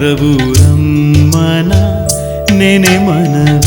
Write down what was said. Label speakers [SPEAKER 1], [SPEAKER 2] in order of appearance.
[SPEAKER 1] ಮೇಲ್ಮರವು ರಮ್ಮನ ನೆನೆ ಮನವೇ